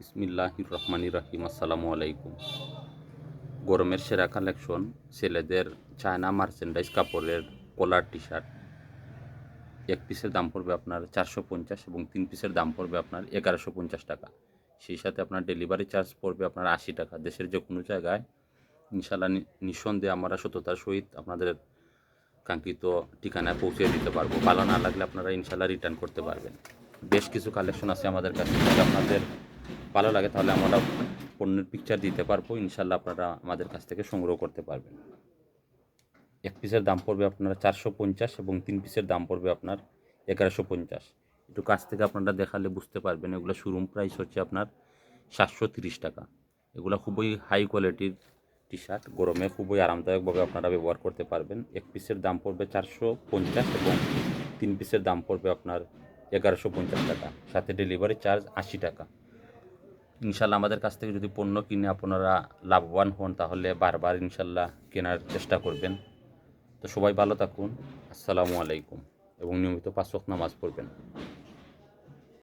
বিসমিল্লাহির রহমানির রাহিম, আসসালামু আলাইকুম। গরমের সেরা কালেকশন ছেলেদের চায়না মার্চেন্ডাইজ কাপড়ের কলার টি শার্ট এক পিসের দাম পড়বে আপনার চারশো পঞ্চাশ এবং তিন পিসের দাম পড়বে আপনার এগারোশো পঞ্চাশ টাকা। সেই সাথে আপনার ডেলিভারি চার্জ পড়বে আপনার আশি টাকা। দেশের যে কোনো জায়গায় ইনশাল্লাহ নিঃসন্দেহে আমরা সততার সহিত আপনাদের কাঙ্ক্ষিত ঠিকানায় পৌঁছে দিতে পারব। ভালো না লাগলে আপনারা ইনশাল্লাহ রিটার্ন করতে পারবেন। বেশ কিছু কালেকশন আছে আমাদের কাছে। আপনাদের ভালো লাগে, তাহলে আমরা পণ্যের পিকচার দিতে পারব। ইনশাল্লাহ আপনারা আমাদের কাছ থেকে সংগ্রহ করতে পারবেন। এক পিসের দাম পড়বে আপনার চারশো পঞ্চাশ এবং তিন পিসের দাম পড়বে আপনার এগারোশো পঞ্চাশ। একটু কাছ থেকে আপনারা দেখালে বুঝতে পারবেন, এগুলো শোরুম প্রাইস হচ্ছে আপনার সাতশো তিরিশ টাকা। এগুলো খুবই হাই কোয়ালিটির টি শার্ট গরমে খুবই আরামদায়কভাবে আপনারা ব্যবহার করতে পারবেন। এক পিসের দাম পড়বে চারশো পঞ্চাশ এবং তিন পিসের দাম পড়বে আপনার এগারোশো পঞ্চাশ টাকা। সাথে ডেলিভারি চার্জ আশি টাকা। ইনশাল্লাহ আমাদের কাছ থেকে যদি পণ্য কিনে আপনারা লাভবান হন, তাহলে বারবার ইনশাল্লাহ কেনার চেষ্টা করবেন। তো সবাই ভালো থাকুন। আসসালামু আলাইকুম। এবং নিয়মিত পাঁচ নামাজ পড়বেন।